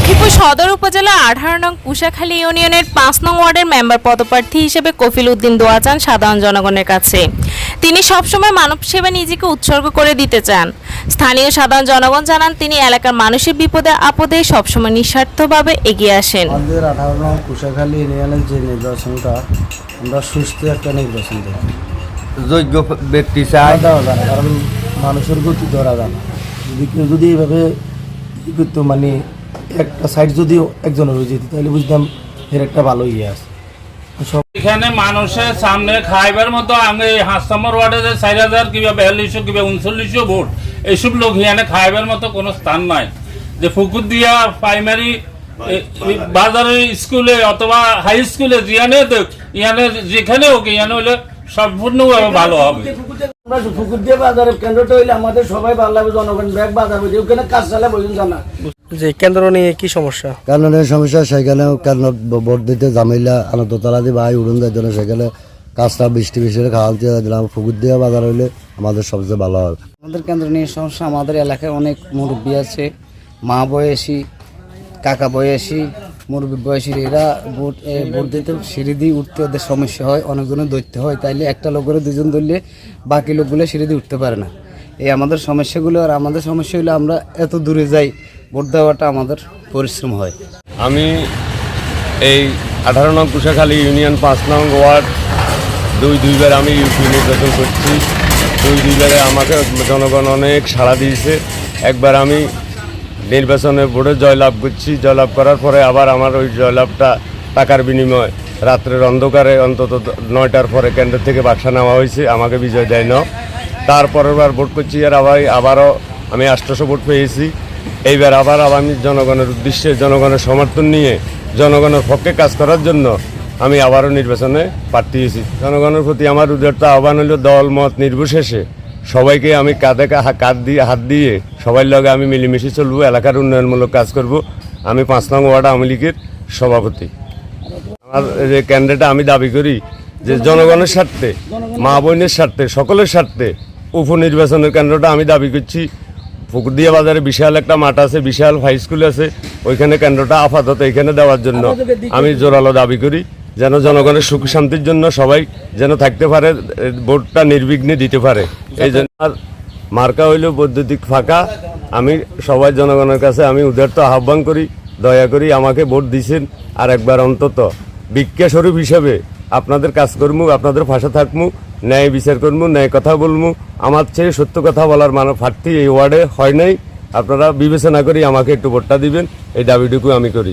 লক্ষ্মীপুর সদর উপজেলা আঠারো নং কুশাখালী ইউনিয়নের পাঁচ নং ওয়ার্ডের মেম্বার পদপ্রার্থী হিসেবে কফিল উদ্দিন দোয়া চান সাধারণ জনগণের কাছে। তিনি সবসময় মানব সেবা নিজেকে উৎসর্গ করে দিতে চান। স্থানীয় সাধারণ জনগণ জানান তিনি এলাকার মানুষের বিপদে আপদে সবসময় নিঃস্বার্থভাবে এগিয়ে আসেন। আমাদের আঠারো নং কুশাখালী ইউনিয়নের যে নির্বাচনটা আমরা সুস্থ একটা নির্বাচন দেখি। যোগ্য ব্যক্তি চাই। কারণ মানুষের গতি ধরা যায় না। যদি কেউ যদি এইভাবে মানে একটা সাইড যদি একজনের হয়ে যেত, তাহলে বুঝতাম এর একটা ভালো ইয়ে আছে। এখানে মানুষের সামনে খাইবার মতো হাস্তমর ওয়ার্ডে যে চার হাজার কিংবা বিয়াল্লিশশো কিংবা উনচল্লিশশো ভোট, এইসব লোক এখানে খাইবার মতো কোনো স্থান নাই। যে ফুকুর দিয়া প্রাইমারি বাজারের স্কুলে অথবা হাই স্কুলে যেখানে দেখ ইয়ানে যেখানে হোক ইয়ানে হলে সম্পূর্ণভাবে ভালো হবে। আমরা পুকুর দিয়ে বাজারে কেন্দ্রটা হইলে আমাদের সবাই ভালো লাগবে জনগণ ব্যাগ বাজার বুঝে ওখানে কাজ চালে বলুন জানা। যে কেন্দ্র নিয়ে কি সমস্যা? কারণের সমস্যা সেখানে কারণ ভোট দিতে জামিলা আনন্দতলা দিয়ে ভাই উড়ন যার জন্য সেখানে কাজটা বৃষ্টি বৃষ্টি খাওয়াল দিয়ে দিলাম পুকুর দিয়ে বাজার হইলে আমাদের সবচেয়ে ভালো হবে আমাদের কেন্দ্র নিয়ে সমস্যা আমাদের এলাকায় অনেক মুরব্বী আছে মা বয়সী কাকা বয়সী মুরব্বী বয়সী এরা এ, ভোট দিতে সিঁড়ি দিয়ে উঠতে ওদের সমস্যা হয় অনেকজনের দৈত্য হয়। তাইলে একটা লোকের দুজন ধরলে বাকি লোকগুলো সিঁড়ি দিয়ে উঠতে পারে না। এই আমাদের সমস্যাগুলো আর আমাদের সমস্যা হলো আমরা এত দূরে যাই ভোট দেওয়াটা আমাদের পরিশ্রম হয়। আমি এই আঠারো নং কুশাখালী ইউনিয়ন পাঁচ নং ওয়ার্ড দুই দুইবার আমি ইউপি নির্বাচন করছি। দুই দুইবারে আমাকে জনগণ অনেক সাড়া দিয়েছে। একবার আমি নির্বাচনে ভোটে জয়লাভ করছি। জয়লাভ করার পরে আবার আমার ওই জয়লাভটা টাকার বিনিময় রাত্রের অন্ধকারে অন্তত নয়টার পরে কেন্দ্র থেকে বাক্সা নেওয়া হয়েছে। আমাকে বিজয় দেয় না। তারপরের বার ভোট করছি। আর আবার আবারও আমি আষ্টশো ভোট পেয়েছি। এইবার আবার আমি জনগণের উদ্দেশ্যে জনগণের সমর্থন নিয়ে জনগণের পক্ষে কাজ করার জন্য আমি আবারও নির্বাচনে প্রার্থী হয়েছি। জনগণের প্রতি আমার উদারতা আহ্বান হলো দল, মত নির্বিশেষে সবাইকে আমি কাঁধে কাঁধ দিয়ে হাত দিয়ে সবার লগে আমি মিলেমিশে চলবো এলাকার উন্নয়নমূলক কাজ করব। আমি পাঁচ নং ওয়ার্ড আওয়ামী লীগের সভাপতি। আমার যে ক্যান্ডিডেট আমি দাবি করি যে জনগণের স্বার্থে মা বোনের স্বার্থে সকলের স্বার্থে উপনির্বাচনের কেন্দ্রটা আমি দাবি করছি। পুকুরদিয়া বাজারে বিশাল একটা মাঠ আছে বিশাল হাই স্কুল আছে। ওইখানে কেন্দ্রটা আপাতত এখানে দেওয়ার জন্য আমি জোরালো দাবি করি। যেন জনগণের সুখ শান্তির জন্য সবাই যেন থাকতে পারে, ভোটটা নির্বিঘ্নে দিতে পারে। এই জন্য মার্কা হইল বৈদ্যুতিক ফাঁকা। আমি সবাই জনগণের কাছে আমি উদারত আহ্বান করি, দয়া করি আমাকে ভোট দিছেন আর একবার অন্তত ভিক্ষা স্বরূপ হিসেবে আপনাদের কাজ করমু, আপনাদের ভাষা থাকমু, ন্যায় বিচার করমু, ন্যায় কথা বলমু। আমার চেয়ে সত্য কথা বলার মানব প্রার্থী এই ওয়ার্ডে হয় নাই। আপনারা বিবেচনা করি আমাকে একটু ভোটটা দিবেন, এই দাবিটুকু আমি করি।